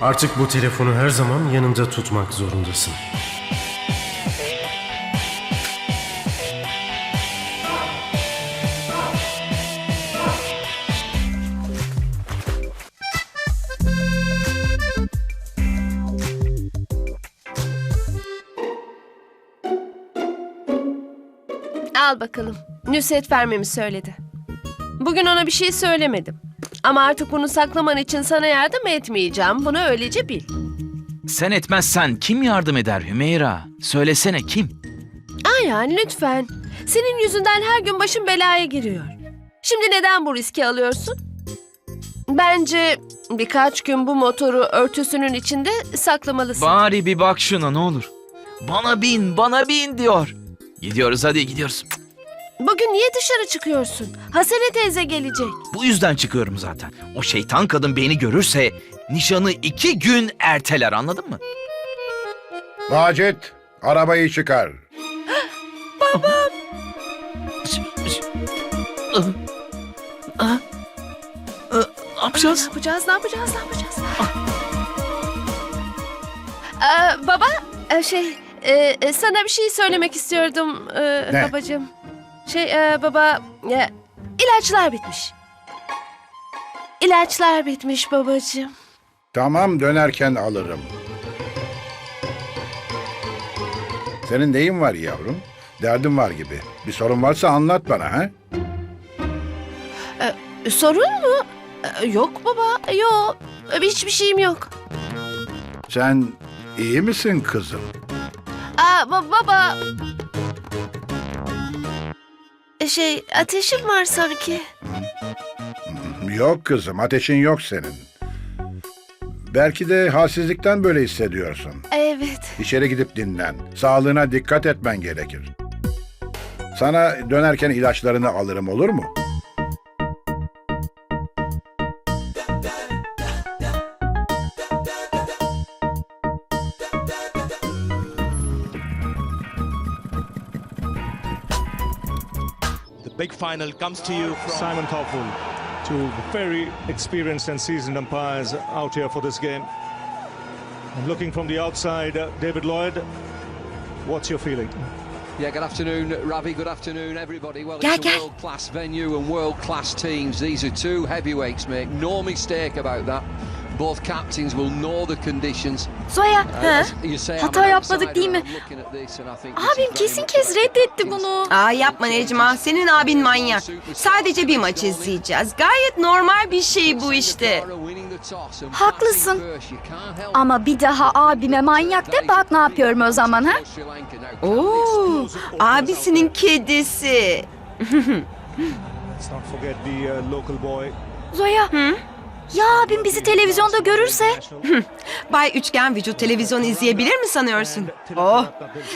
Artık bu telefonu her zaman yanında tutmak zorundasın. Al bakalım. Nüsret vermemi söyledi. Bugün ona bir şey söylemedim. Ama artık bunu saklaman için sana yardım etmeyeceğim. Bunu öylece bil. Sen etmezsen kim yardım eder Hümeyra? Söylesene kim? Ay yani lütfen. Senin yüzünden her gün başım belaya giriyor. Şimdi neden bu riski alıyorsun? Bence birkaç gün bu motoru örtüsünün içinde saklamalısın. Bari bir bak şuna ne olur. Bana bin, bana bin diyor. Gidiyoruz hadi gidiyoruz. Bugün niye dışarı çıkıyorsun? Hasene teyze gelecek. Bu yüzden çıkıyorum zaten. O şeytan kadın beni görürse nişanı iki gün erteler anladın mı? Macit, arabayı çıkar. Ne yapacağız? Ne yapacağız? Ne yapacağız? Ne yapacağız? Ee, baba, e, şey, e, e, sana bir şey söylemek istiyordum e, Ne? babacığım. Şey, e, baba, e, ilaçlar bitmiş. İlaçlar bitmiş babacığım. Tamam dönerken alırım. Senin neyin var yavrum? Derdin var gibi. Bir sorun varsa anlat bana ha? E, sorun mu? E, yok baba, yok. E, hiçbir şeyim yok. Sen iyi misin kızım? Aa, ba- baba. E, şey, ateşim var sanki. Yok kızım, ateşin yok senin. Belki de halsizlikten böyle hissediyorsun. Evet. İçeri gidip dinlen. Sağlığına dikkat etmen gerekir. Sana dönerken ilaçlarını alırım olur mu? Final comes to you from Simon Toffel, to very experienced and seasoned umpires out here for this game. And looking from the outside, uh, David Lloyd, what's your feeling? Yeah, good afternoon, Ravi. Good afternoon, everybody. Well, it's a world-class venue and world-class teams. These are two heavyweights, make no mistake about that. Both captains will know the conditions. Zoya, Uh, say, I'm Hata yapmadık değil mi? Abim kesin kez reddetti bunu. Aa yapma Necma, senin abin manyak. Sadece bir maç izleyeceğiz. Gayet normal bir şey bu işte. Haklısın. Ama bir daha abime manyak de bak ne yapıyorum o zaman ha? Oo, abisinin kedisi. Let's not ya abim bizi televizyonda görürse? Bay Üçgen Vücut televizyon izleyebilir mi sanıyorsun? Oh,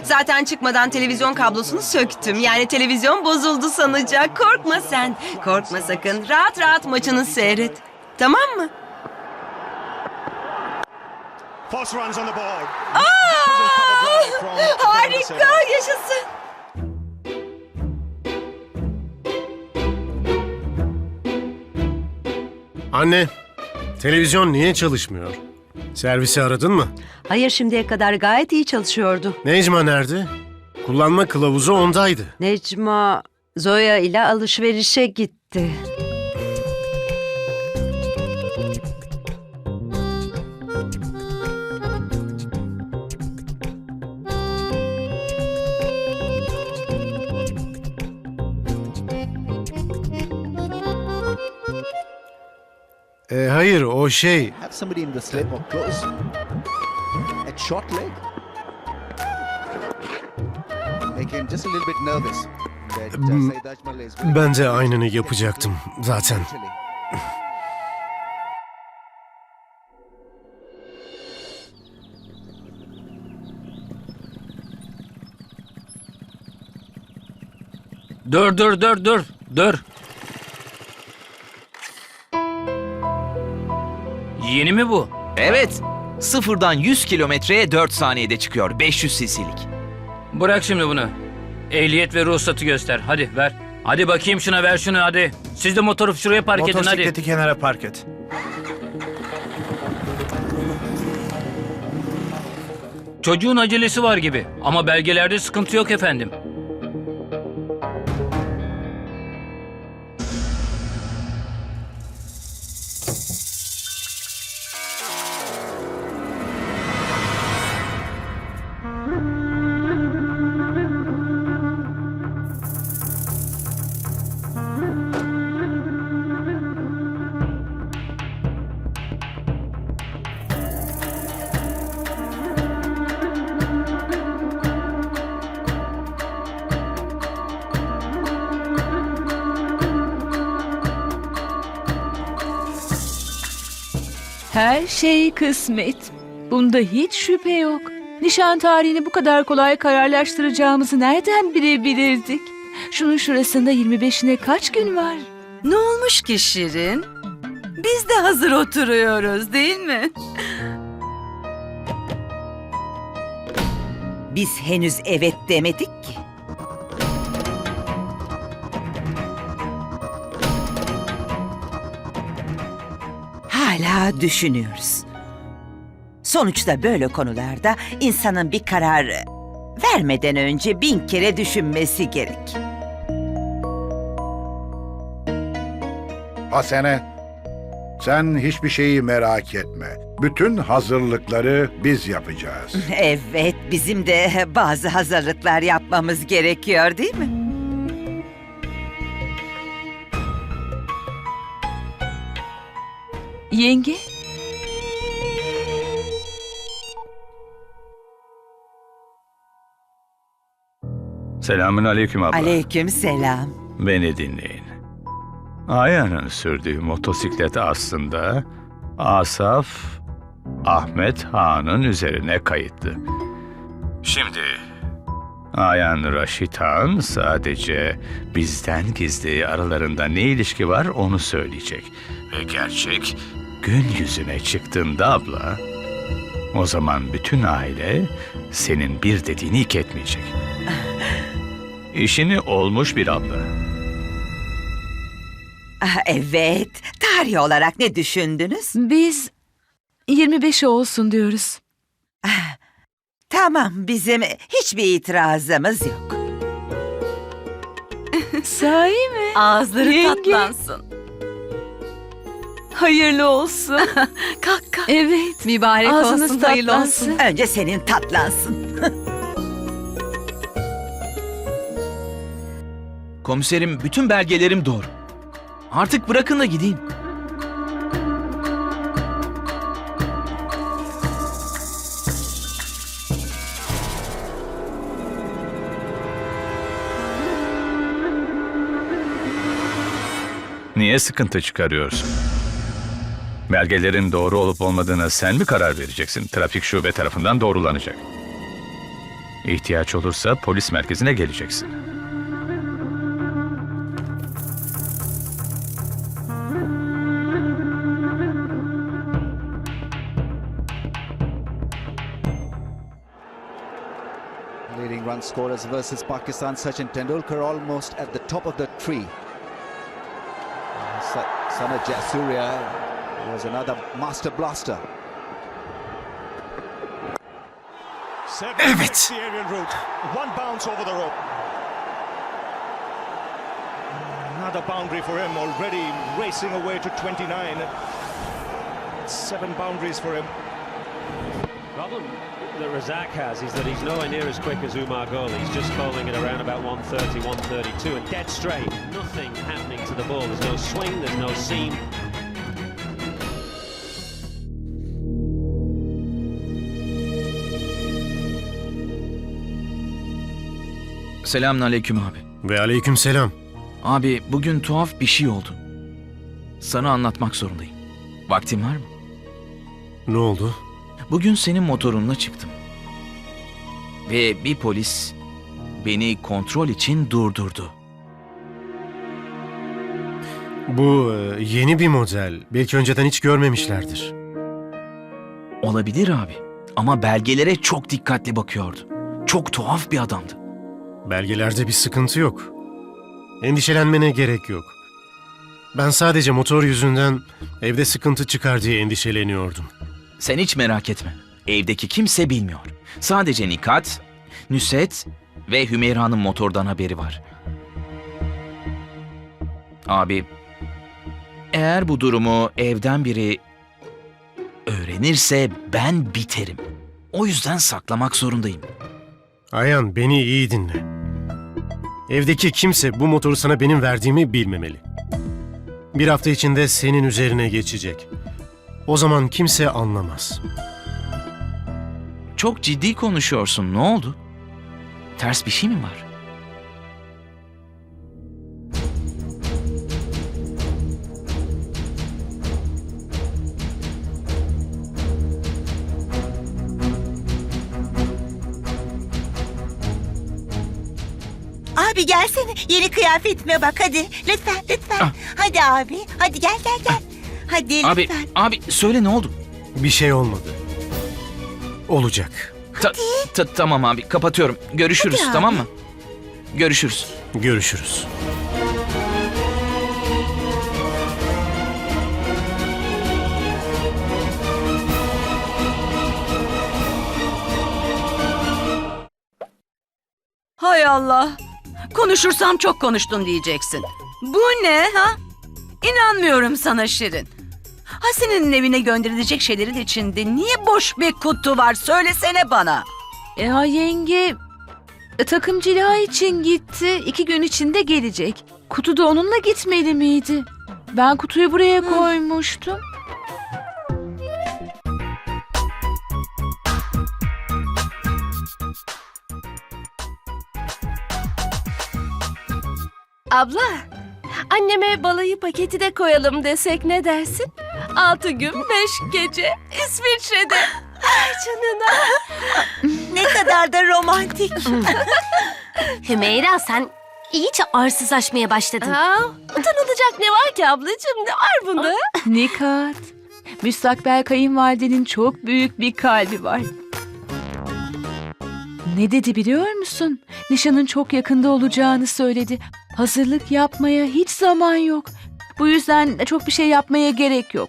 zaten çıkmadan televizyon kablosunu söktüm. Yani televizyon bozuldu sanacak. Korkma sen. Korkma sakın. Rahat rahat maçını seyret. Tamam mı? Foss runs on the board. Harika, yaşasın. Anne, televizyon niye çalışmıyor? Servisi aradın mı? Hayır şimdiye kadar gayet iyi çalışıyordu. Necma nerede? Kullanma kılavuzu ondaydı. Necma Zoya ile alışverişe gitti. E, hayır, o şey... have somebody in the slip or close. At short leg. Him just a little bit nervous. Uh, Mm, very Ben de aynını yapacaktım zaten. Dur dur dur dur dur. Yeni mi bu? Evet. Sıfırdan 100 kilometreye 4 saniyede çıkıyor. 500 cc'lik. Bırak şimdi bunu. Ehliyet ve ruhsatı göster. Hadi ver. Hadi bakayım şuna ver şunu hadi. Siz de motoru şuraya park edin hadi. kenara park et. Çocuğun acelesi var gibi ama belgelerde sıkıntı yok efendim. Her şey kısmet. Bunda hiç şüphe yok. Nişan tarihini bu kadar kolay kararlaştıracağımızı nereden bilebilirdik? Şunun şurasında 25'ine kaç gün var? Ne olmuş ki Şirin? Biz de hazır oturuyoruz değil mi? Biz henüz evet demedik ki. Hala düşünüyoruz. Sonuçta böyle konularda insanın bir karar vermeden önce bin kere düşünmesi gerek. Hasene, sen hiçbir şeyi merak etme. Bütün hazırlıkları biz yapacağız. Evet, bizim de bazı hazırlıklar yapmamız gerekiyor değil mi? Yenge? Selamün aleyküm abla. Aleyküm selam. Beni dinleyin. Aya'nın sürdüğü motosiklet aslında Asaf Ahmet Han'ın üzerine kayıtlı. Şimdi Ayan Raşit Han sadece bizden gizli aralarında ne ilişki var onu söyleyecek. Ve gerçek gün yüzüne çıktığında abla o zaman bütün aile senin bir dediğini iki etmeyecek. İşini olmuş bir abla. Ah, evet, tarih olarak ne düşündünüz? Biz 25 olsun diyoruz. Tamam, bizim hiçbir itirazımız yok. Sahi mi? Ağızları Yenge. tatlansın. Hayırlı olsun. Kalk kalk. evet. Mübarek Ağzınız olsun, hayırlı tatlansın. olsun. Önce senin tatlansın. Komiserim bütün belgelerim doğru. Artık bırakın da gideyim. Niye sıkıntı çıkarıyorsun? Belgelerin doğru olup olmadığına sen mi karar vereceksin? Trafik şube tarafından doğrulanacak. İhtiyaç olursa polis merkezine geleceksin. Leading run scorers versus Pakistan. Sachin Tendulkar almost at the top of the tree. Sa- Sana Jasuria was another master blaster. Evet. The aerial route. One bounce over the rope. Another boundary for him, already racing away to 29. Seven boundaries for him. problem that Razak has is that he's nowhere near as quick as Umar Gol. He's just bowling at around about 130, 132 and dead straight. Nothing happening to the ball. There's no swing, there's no seam. Selamünaleyküm abi. Ve aleyküm selam. Abi bugün tuhaf bir şey oldu. Sana anlatmak zorundayım. Vaktin var mı? Ne oldu? Bugün senin motorunla çıktım. Ve bir polis beni kontrol için durdurdu. Bu e, yeni bir model. Belki önceden hiç görmemişlerdir. Olabilir abi. Ama belgelere çok dikkatli bakıyordu. Çok tuhaf bir adamdı. Belgelerde bir sıkıntı yok. Endişelenmene gerek yok. Ben sadece motor yüzünden evde sıkıntı çıkar diye endişeleniyordum. Sen hiç merak etme. evdeki kimse bilmiyor. Sadece Nikat, Nüset ve Hümeyra'nın motordan haberi var. Abi, eğer bu durumu evden biri öğrenirse ben biterim. O yüzden saklamak zorundayım. Ayan beni iyi dinle. Evdeki kimse bu motoru sana benim verdiğimi bilmemeli. Bir hafta içinde senin üzerine geçecek. O zaman kimse anlamaz. Çok ciddi konuşuyorsun. Ne oldu? Ters bir şey mi var? Yeni kıyafetime bak hadi lütfen lütfen. Ah. Hadi abi hadi gel gel gel. Hadi Abi, lütfen. abi söyle ne oldu? Bir şey olmadı. Olacak. Ta- ta- tamam abi kapatıyorum. Görüşürüz Hadi abi. tamam mı? Görüşürüz. Görüşürüz. Hay Allah. Konuşursam çok konuştun diyeceksin. Bu ne ha? İnanmıyorum sana Şirin. Hasin'in evine gönderilecek şeylerin içinde niye boş bir kutu var? Söylesene bana. Ya yenge e, takım cila için gitti. İki gün içinde gelecek. Kutu da onunla gitmeli miydi? Ben kutuyu buraya koymuştum. Abla, anneme balayı paketi de koyalım desek ne dersin? Altı gün beş gece İsviçre'de. Ay canına. Ne kadar da romantik. Hümeyra sen iyice arsızlaşmaya başladın. Aa, utanılacak ne var ki ablacığım? Ne var bunda? Nikat. Müstakbel kayınvalidenin çok büyük bir kalbi var. Ne dedi biliyor musun? Nişanın çok yakında olacağını söyledi. Hazırlık yapmaya hiç zaman yok. Bu yüzden çok bir şey yapmaya gerek yok.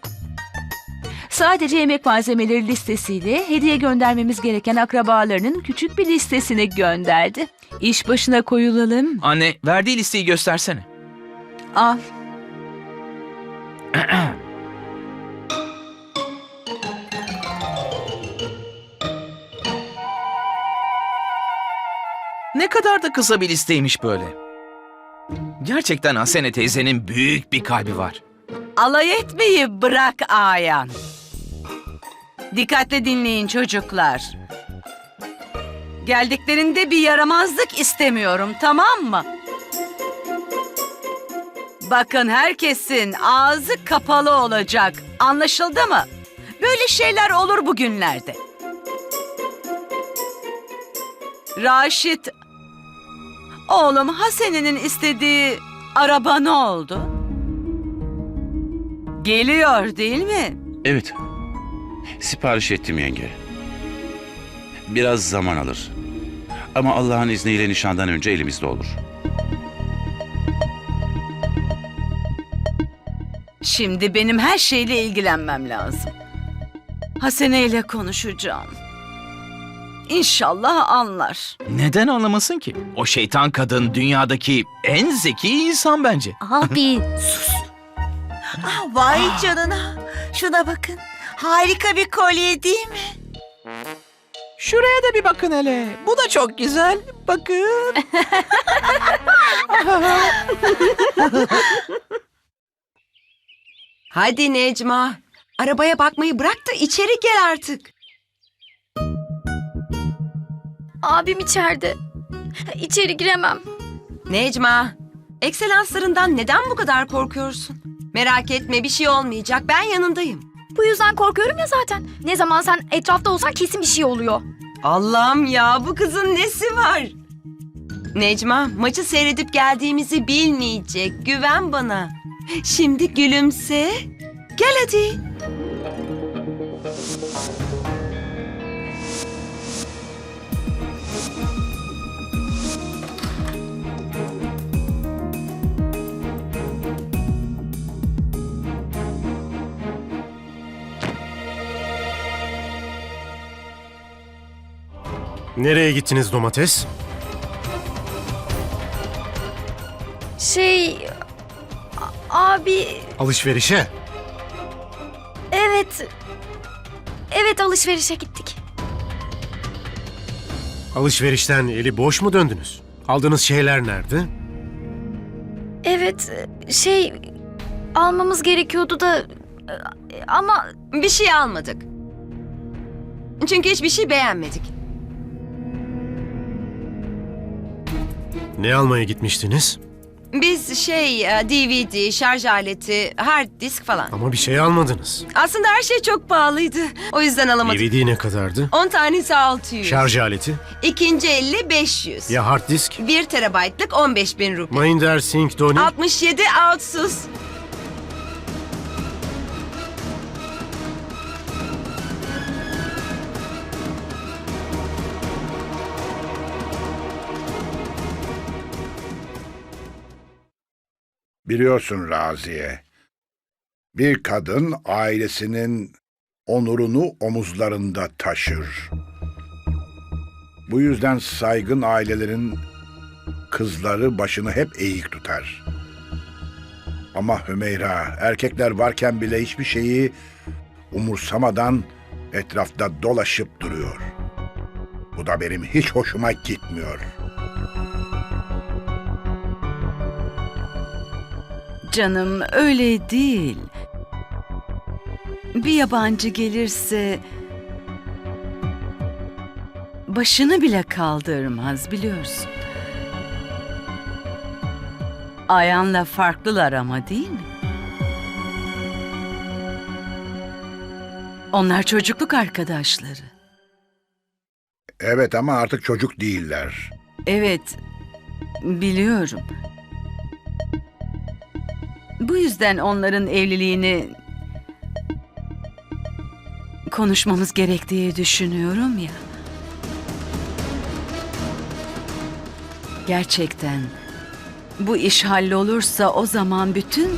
Sadece yemek malzemeleri listesiyle hediye göndermemiz gereken akrabalarının küçük bir listesini gönderdi. İş başına koyulalım. Anne verdiği listeyi göstersene. Al. Ne kadar da kısa bir listeymiş böyle. Gerçekten Hasene teyzenin büyük bir kalbi var. Alay etmeyi bırak Ayan. Dikkatle dinleyin çocuklar. Geldiklerinde bir yaramazlık istemiyorum tamam mı? Bakın herkesin ağzı kapalı olacak. Anlaşıldı mı? Böyle şeyler olur bugünlerde. Raşit, oğlum Hasene'nin istediği araba ne oldu? Geliyor değil mi? Evet. Sipariş ettim yenge. Biraz zaman alır. Ama Allah'ın izniyle nişandan önce elimizde olur. Şimdi benim her şeyle ilgilenmem lazım. Hasene ile konuşacağım. İnşallah anlar. Neden anlamasın ki? O şeytan kadın dünyadaki en zeki insan bence. Abi sus. Ah, vay canına. Şuna bakın. Harika bir kolye değil mi? Şuraya da bir bakın hele. Bu da çok güzel. Bakın. Hadi Necma. Arabaya bakmayı bırak da içeri gel artık. Abim içeride. İçeri giremem. Necma, ekselanslarından neden bu kadar korkuyorsun? Merak etme bir şey olmayacak. Ben yanındayım. Bu yüzden korkuyorum ya zaten. Ne zaman sen etrafta olsan kesin bir şey oluyor. Allah'ım ya bu kızın nesi var? Necma maçı seyredip geldiğimizi bilmeyecek. Güven bana. Şimdi gülümse. Gel hadi. Nereye gittiniz domates? Şey... a- Abi... Alışverişe. Evet... Evet alışverişe gittik. Alışverişten eli boş mu döndünüz? Aldığınız şeyler nerede? Evet şey... Almamız gerekiyordu da... Ama... Bir şey almadık. Çünkü hiçbir şey beğenmedik. Ne almaya gitmiştiniz? Biz şey e, DVD, şarj aleti, hard disk falan. Ama bir şey almadınız. Aslında her şey çok pahalıydı. O yüzden alamadık. DVD ne kadardı? 10 tanesi 600. Şarj aleti? İkinci elli 500. Ya hard disk? 1 terabaytlık 15 bin rupi. Minder Sync Doni? 67 outsuz. Biliyorsun Raziye. Bir kadın ailesinin onurunu omuzlarında taşır. Bu yüzden saygın ailelerin kızları başını hep eğik tutar. Ama Hümeyra erkekler varken bile hiçbir şeyi umursamadan etrafta dolaşıp duruyor. Bu da benim hiç hoşuma gitmiyor. Canım öyle değil. Bir yabancı gelirse başını bile kaldırmaz biliyorsun. Ayan'la farklılar ama değil mi? Onlar çocukluk arkadaşları. Evet ama artık çocuk değiller. Evet, biliyorum. Bu yüzden onların evliliğini konuşmamız gerektiği düşünüyorum ya. Gerçekten bu iş hallolursa o zaman bütün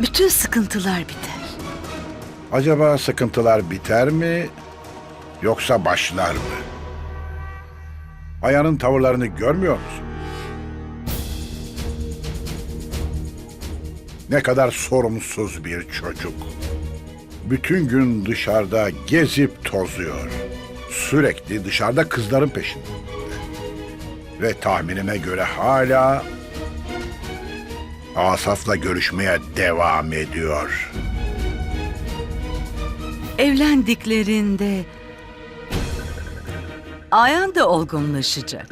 bütün sıkıntılar biter. Acaba sıkıntılar biter mi yoksa başlar mı? Aya'nın tavırlarını görmüyor musun? Ne kadar sorumsuz bir çocuk. Bütün gün dışarıda gezip tozuyor. Sürekli dışarıda kızların peşinde. Ve tahminime göre hala Asaf'la görüşmeye devam ediyor. Evlendiklerinde Ayan da olgunlaşacak.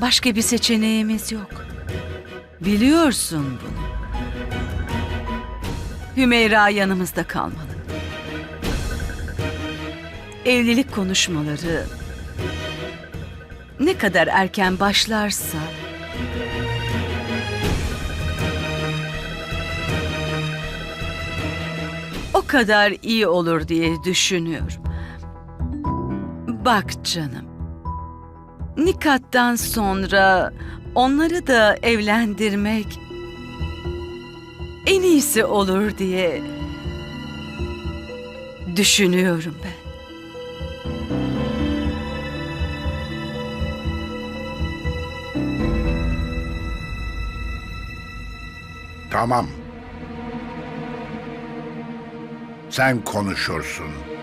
Başka bir seçeneğimiz yok. Biliyorsun bunu. Hümeyra yanımızda kalmalı. Evlilik konuşmaları ne kadar erken başlarsa o kadar iyi olur diye düşünüyorum. Bak canım. Nikattan sonra onları da evlendirmek en iyisi olur diye düşünüyorum ben. Tamam. Sen konuşursun.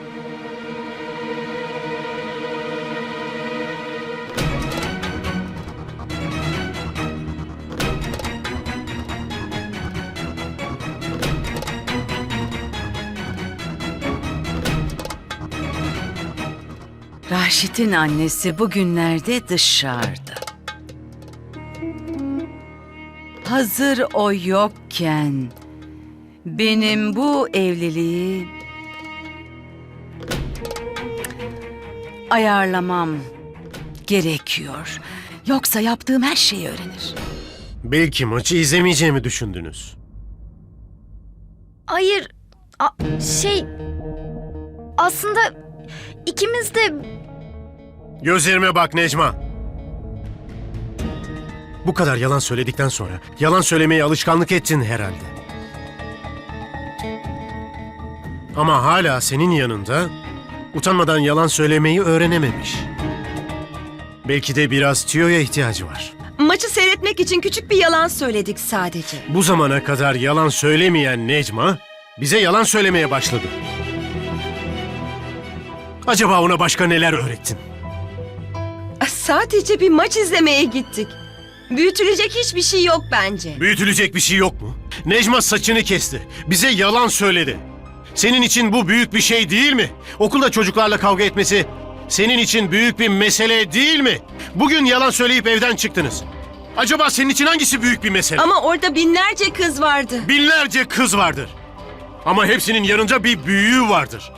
Raşit'in annesi bugünlerde dışarıda. Hazır o yokken benim bu evliliği ayarlamam gerekiyor. Yoksa yaptığım her şeyi öğrenir. Belki maçı izlemeyeceğimi düşündünüz. Hayır. a- şey... Aslında ikimiz de Gözlerime bak Necma. Bu kadar yalan söyledikten sonra yalan söylemeye alışkanlık ettin herhalde. Ama hala senin yanında Utanmadan yalan söylemeyi öğrenememiş. Belki de biraz tüyoya ihtiyacı var. Maçı seyretmek için küçük bir yalan söyledik sadece. Bu zamana kadar yalan söylemeyen Necma bize yalan söylemeye başladı. Acaba ona başka neler öğrettin? Sadece bir maç izlemeye gittik. Büyütülecek hiçbir şey yok bence. Büyütülecek bir şey yok mu? Necma saçını kesti. Bize yalan söyledi. Senin için bu büyük bir şey değil mi? Okulda çocuklarla kavga etmesi senin için büyük bir mesele değil mi? Bugün yalan söyleyip evden çıktınız. Acaba senin için hangisi büyük bir mesele? Ama orada binlerce kız vardı. Binlerce kız vardır. Ama hepsinin yanında bir büyüğü vardır.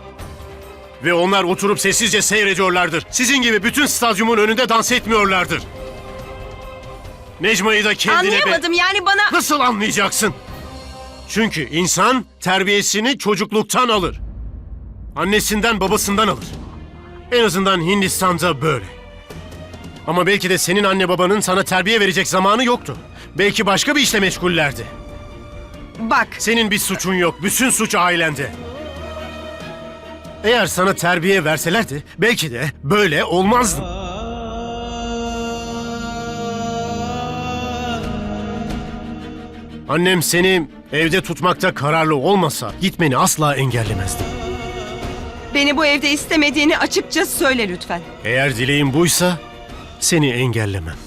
Ve onlar oturup sessizce seyrediyorlardır. Sizin gibi bütün stadyumun önünde dans etmiyorlardır. Necma'yı da kendine... be- Anlayamadım yani bana... Nasıl anlayacaksın? Çünkü insan terbiyesini çocukluktan alır. Annesinden babasından alır. En azından Hindistan'da böyle. Ama belki de senin anne babanın sana terbiye verecek zamanı yoktu. Belki başka bir işle meşgullerdi. Bak. Senin bir suçun yok. Bütün suç ailende. Eğer sana terbiye verselerdi belki de böyle olmazdın. Annem seni evde tutmakta kararlı olmasa gitmeni asla engellemezdi. Beni bu evde istemediğini açıkça söyle lütfen. Eğer dileğin buysa seni engellemem.